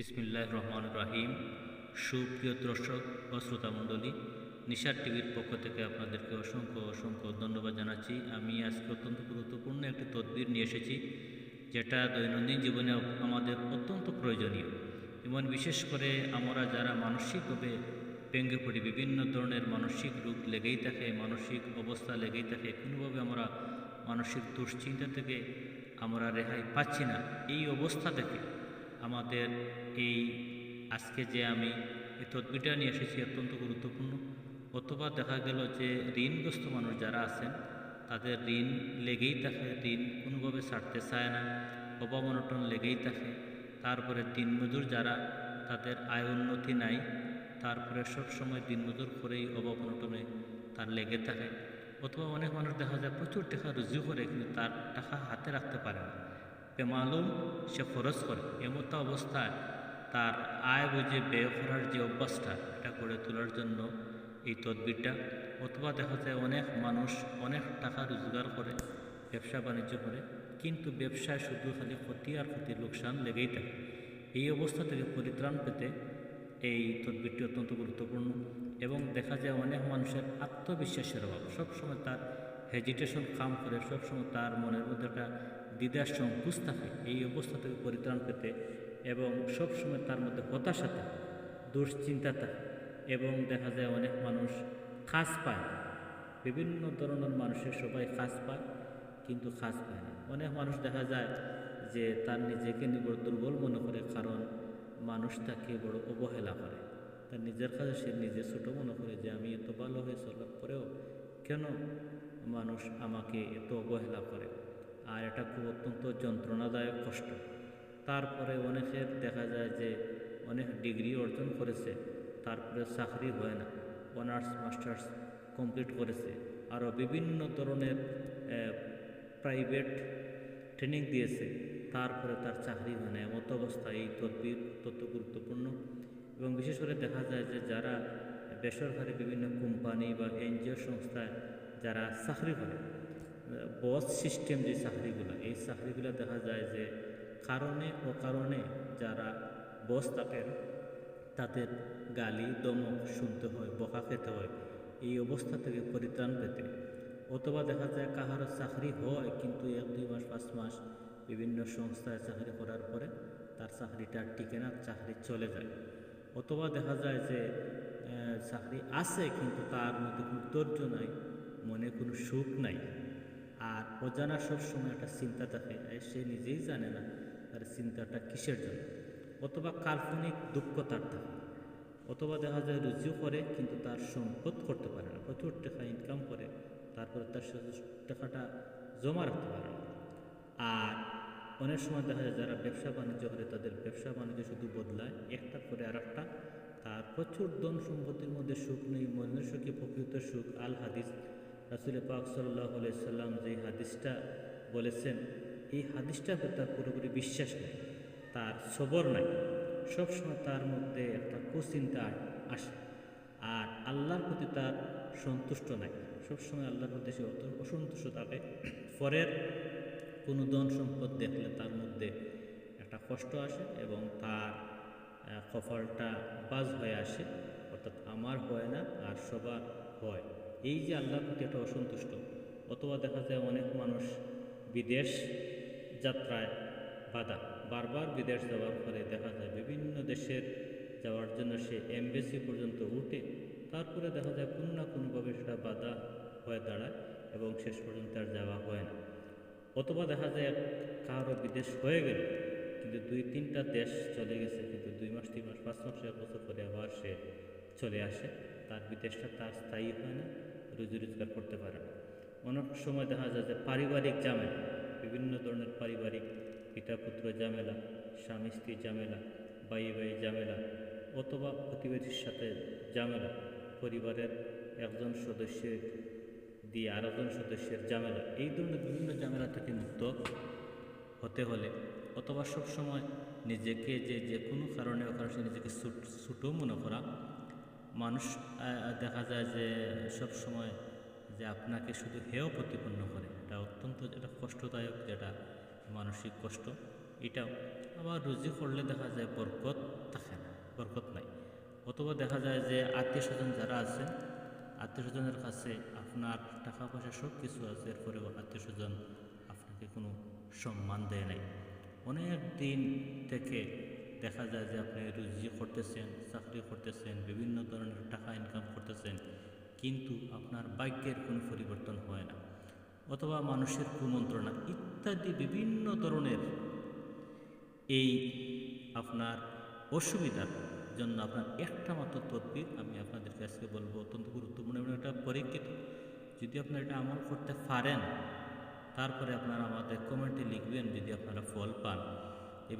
বিসমিল্লাহ রহমান রাহিম। সুপ্রিয় দর্শক ও শ্রোতামণ্ডলী, নিশার টিভির পক্ষ থেকে আপনাদেরকে অসংখ্য অসংখ্য ধন্যবাদ জানাচ্ছি। আমি আজকে অত্যন্ত গুরুত্বপূর্ণ একটি তদবির নিয়ে এসেছি, যেটা দৈনন্দিন জীবনে আমাদের অত্যন্ত প্রয়োজনীয়। এবং বিশেষ করে আমরা যারা মানসিকভাবে ভেঙে পড়ি, বিভিন্ন ধরনের মানসিক রোগ লেগেই থাকে, মানসিক অবস্থা লেগেই থাকে, কোনোভাবে আমরা মানসিক দুশ্চিন্তা থেকে আমরা রেহাই পাচ্ছি না, এই অবস্থা থেকে আমাদের এই আজকে যে আমি এই তদবিরটা নিয়ে এসেছি অত্যন্ত গুরুত্বপূর্ণ। অথবা দেখা গেল যে ঋণগ্রস্ত মানুষ যারা আছেন, তাদের ঋণ লেগেই থাকে, ঋণ কোনোভাবে ছাড়তে চায় না, অভাব অনটন লেগেই থাকে। তারপরে দিনমজুর যারা, তাদের আয় উন্নতি নাই, তারপরে সব সময় দিনমজুর করেই অভাব অনটনে তার লেগে থাকে। অথবা অনেক মানুষ দেখা যায় প্রচুর টাকা রুজু করে, কিন্তু তার টাকা হাতে রাখতে পারে না। বেমালুম সে খরচ করে। এমতো অবস্থায় তার আয় বুঝে ব্যয় করার যে অভ্যাসটা, এটা গড়ে তোলার জন্য এই তদবিরটা, অথবা দেখা যায় অনেক মানুষ অনেক টাকা রোজগার করে, ব্যবসা বাণিজ্য করে, কিন্তু ব্যবসায় শুধু খালি ক্ষতি আর ক্ষতি লোকসান লেগেই থাকে। এই অবস্থা থেকে পরিত্রাণ পেতে এই তদবিরটি অত্যন্ত গুরুত্বপূর্ণ এবং দেখা যায় অনেক মানুষের আত্মবিশ্বাসের অভাব। সবসময় তার হেজিটেশন কাম করে, সবসময় তার মনের মধ্যে একটা দ্বিধার সংকুচ থাকে এই অবস্থা থেকে পরিত্রাণ পেতে এবং সবসময় তার মধ্যে হতাশা থাকে দুশ্চিন্তা থাকে এবং দেখা যায় অনেক মানুষ খাস পায়। বিভিন্ন ধরনের মানুষের সবাই খাস পায় কিন্তু খাস পায় না। অনেক মানুষ দেখা যায় যে তার নিজেকে নিবড় দুর্বল মনে করে কারণ মানুষ তাকে বড় অবহেলা করে। তার নিজের কাছে সে নিজে ছোটো মনে করে যে, আমি এত ভালো হয়ে চলার পরেও কেন মানুষ আমাকে এত অবহেলা করে? আর এটা খুব অত্যন্ত যন্ত্রণাদায়ক কষ্ট। তারপরে অনেকের দেখা যায় যে অনেক ডিগ্রি অর্জন করেছে তারপরে চাকরি হয় না। অনার্স, মাস্টার্স কমপ্লিট করেছে। আরও বিভিন্ন ধরনের প্রাইভেট ট্রেনিং দিয়েছে, তারপরে তার চাকরি হয় না। এমত অবস্থায় এই তদবির অত্যন্ত গুরুত্বপূর্ণ। এবং বিশেষ করে দেখা যায় যে যারা বেসরকারি বিভিন্ন কোম্পানি বা এনজিও সংস্থায় যারা চাকরি করে বস সিস্টেম যে চাকরিগুলো, এই চাকরিগুলো দেখা যায় যে কারণে অকারণে যারা বস থাকেন, তাদের গালি, দমক শুনতে হয়, বকা খেতে হয়, এই অবস্থা থেকে পরিত্রাণ পেতে। অথবা দেখা যায় কাহারও চাকরি হয়, কিন্তু এক, দুই মাস, পাঁচ মাস বিভিন্ন সংস্থায় চাকরি করার পরে তার চাকরিটা টিকে না, চাকরি চলে যায়। অথবা দেখা যায় যে চাকরি আছে, কিন্তু তার মধ্যে কোনো ধৈর্য নাই, মনে কোনো সুখ নাই। আর অজানা সব সময় একটা চিন্তা থাকে সে নিজেই জানে না তার চিন্তাটা কিসের জন্য? অথবা কাল্পনিক দুঃখ তার থাকে, অথবা দেখা যায় রুজিও করে কিন্তু তার সম্পদ করতে পারে না প্রচুর টাকা ইনকাম করে, তারপরে তার টাকাটা জমা রাখতে পারে না। আর অনেক সময় দেখা যায় যারা ব্যবসা বাণিজ্য করে, তাদের ব্যবসা বাণিজ্য শুধু বদলায় একটার পরে আর একটা, তার প্রচুর ধন সম্পত্তির মধ্যে সুখ নেই, মনের সুখে প্রকৃত সুখ, আল হাদিস। রাসুল পাক সাল্লাহ সাল্লাম যে হাদিসটা বলেছেন, এই হাদিসটা তার পুরোপুরি বিশ্বাস নেই, তার সবর নাই। সবসময় তার মধ্যে একটা কুচিন্তা আসে আর আল্লাহর প্রতি তার সন্তুষ্ট নাই। সবসময় আল্লাহর প্রতি সে অসন্তুষ্ট থাকে। পরের কোনো ধন সম্পদ দেখলে তার মধ্যে একটা কষ্ট আসে এবং তার কপালটা বাজ হয়ে আসে। অর্থাৎ আমার হয় না আর সবার হয়। এই যে আল্লাহর প্রতি একটা অসন্তুষ্ট, অথবা দেখা যায় অনেক মানুষ বিদেশ যাত্রায় বাধা। বারবার বিদেশ যাওয়ার ফলে দেখা যায় বিভিন্ন দেশের যাওয়ার জন্য সে এমবেসি পর্যন্ত উঠে, তারপরে দেখা যায় কোনো না কোনোভাবে সেটা বাধা হয়ে দাঁড়ায় এবং শেষ পর্যন্ত আর যাওয়া হয় না। অথবা দেখা যায় কারও বিদেশ হয়ে গেল, কিন্তু দুই তিনটা দেশ চলে গেছে, কিন্তু দুই মাস, তিন মাস, পাঁচ মাস, এক বছর পরে আবার সে চলে আসে। তার বিদেশটা তার স্থায়ী হয় না। রুজি রোজগার করতে পারে না। অনেক সময় দেখা যায় যে পারিবারিক ঝামেলা, বিভিন্ন ধরনের পারিবারিক পিতা পুত্র ঝামেলা, স্বামী স্ত্রী ঝামেলা বাই বাই ঝামেলা অথবা প্রতিবেশীর সাথে ঝামেলা, পরিবারের একজন সদস্যের দিয়ে আরেকজন সদস্যের ঝামেলা, এই ধরনের বিভিন্ন ঝামেলা থেকে মুক্ত হতে হলে অথবা সবসময় নিজেকে যে যে কোনো কারণে সে নিজেকে ছোটো মনে করা মানুষ দেখা যায় যে সব সময় যে আপনাকে শুধু হেয় প্রতিপন্ন করে, এটা অত্যন্ত এটা কষ্টদায়ক, যেটা মানসিক কষ্ট, এটাও। আবার রুজি করলে দেখা যায় বরকত থাকে না, বরকত নাই। অথবা দেখা যায় যে আত্মীয় স্বজন যারা আছে আত্মীয় স্বজনের কাছে আপনার টাকা পয়সা সব কিছু আছে এরপরেও আত্মীয় স্বজন আপনাকে কোনো সম্মান দেয় নাই। অনেক দিন থেকে দেখা যায় যে আপনি রুজি করতেছেন, চাকরি করতেছেন, বিভিন্ন ধরনের টাকা ইনকাম করতেছেন, কিন্তু আপনার বাক্যের কোনো পরিবর্তন হয় না। অথবা মানুষের কুমন্ত্রণা ইত্যাদি বিভিন্ন ধরনের এই আপনার অসুবিধার জন্য আপনার একটা মাত্র তদবির আমি আপনাদেরকে আজকে বলব অত্যন্ত গুরুত্বপূর্ণ এবং এটা পরীক্ষিত। যদি আপনারা এটা আমল করতে পারেন, তারপরে আপনারা আমাদের কমেন্টে লিখবেন যদি আপনারা ফল পান।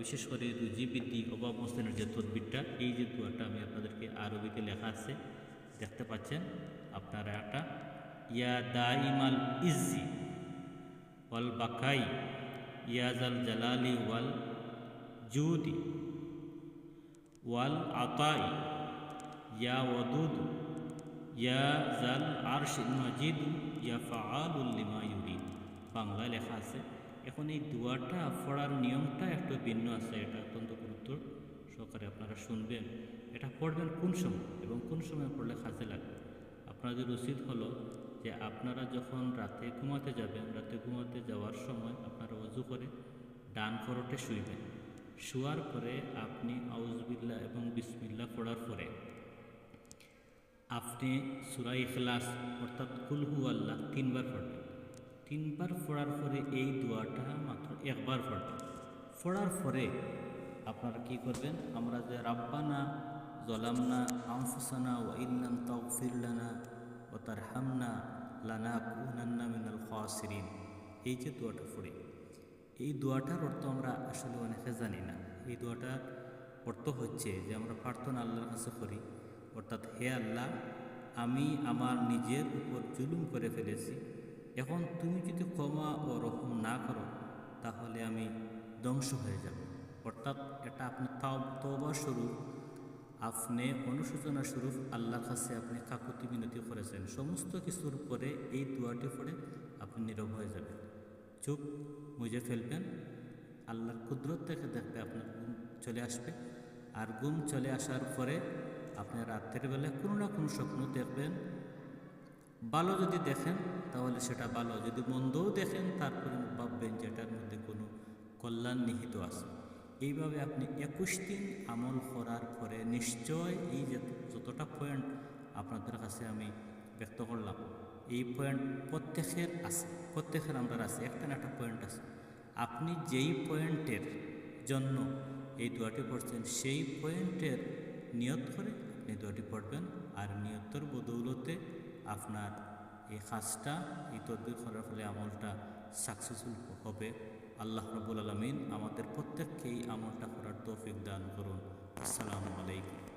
বিশেষ করে রুজি বৃদ্ধি অভাব মোস্তানের যে তদবিরটা, এই যে দুয়াটা আমি আপনাদেরকে আরবিতে লেখা আছে, দেখতে পাচ্ছেন আপনারা একটা, ইয়া দাইমাল ইজি ওয়াল বাকাই, ইয়াজাল জালালি ওয়াল জুদি ওয়াল আতাই, ইয়া ওয়াদুদ ইয়া জাল আরশ মাজিদ, ইয়া ফাআলুল লিমা ইউরিদ। বাংলায় লেখা আছে এখন এই দুয়াটা পড়ার নিয়মটা একটু ভিন্ন আছে, এটা অত্যন্ত গুরুত্ব সহকারে আপনারা শুনবেন। এটা পড়বেন কোন সময় এবং কোন সময় পড়লে কাজে লাগবে? আপনাদের উচিত হলো যে আপনারা যখন রাতে ঘুমাতে যাবেন, রাতে ঘুমাতে যাওয়ার সময় আপনারা অজু করে ডান করটে শুইবেন। শোয়ার পরে আপনি আউজবিল্লা এবং বিসমিল্লা পড়ার পরে আপনি সুরাই ইখলাস অর্থাৎ কুলহু আল্লাহ তিনবার পড়বেন। তিনবার পড়ার পরে এই দোয়াটা মাত্র একবার পড়বেন। পড়ার পরে আপনারা কি করবেন? আমরা যে রাব্বানা জলামনা আনফুসানা ও ইল্লাম তাগফিরলানা ও তার হামনা লানা কুনান্না মিনাল খাসিরিন। এই যে দোয়াটা পড়ি, এই দোয়াটার অর্থ আমরা আসলে অনেকে জানি না। এই দোয়াটার অর্থ হচ্ছে যে আমরা প্রার্থনা আল্লাহর কাছে করি, অর্থাৎ হে আল্লাহ, আমি আমার নিজের উপর জুলুম করে ফেলেছি এখন তুমি যদি ক্ষমা ও রহম না করো, তাহলে আমি ধ্বংস হয়ে যাব। অর্থাৎ এটা আপনার তবা স্বরূপ, আপনি অনুশোচনা স্বরূপ আল্লাহর কাছে আপনি কাকুতি মিনতি করেছেন। সমস্ত কিছুর পরে এই দোয়াটি পড়ে আপনি নীরব হয়ে যাবেন। চোখ মুজে ফেলবেন। আল্লাহর কুদরত থেকে দেখবে আপনার ঘুম চলে আসবে। আর ঘুম চলে আসার পরে আপনি রাত্রের বেলায় কোনো না কোনো স্বপ্ন দেখবেন। ভালো যদি দেখেন, তাহলে সেটা ভালো যদি মন্দও দেখেন, তারপরে ভাববেন যে এটার মধ্যে কোনো কল্যাণ নিহিত আছে। এইভাবে আপনি একুশ দিন আমল করার পরে নিশ্চয় এই যে যতটা পয়েন্ট আপনাদের কাছে আমি ব্যক্ত করলাম, এই পয়েন্ট প্রত্যেকের আছে, প্রত্যেকের আমরা আছে। একটা না একটা পয়েন্ট আছে। আপনি যেই পয়েন্টের জন্য এই দোয়াটি পড়ছেন, সেই পয়েন্টের নিয়ত করে আপনি দোয়াটি পড়বেন। আর নিয়তর বদৌলতে আপনার এই কাজটা, এই তদবির করার ফলে আমলটা সাকসেসফুল হবে। আল্লাহ রবুল আলমিন আমাদের প্রত্যেককেই আমলটা করার তৌফিক দান করুন। আসসালামু আলাইকুম।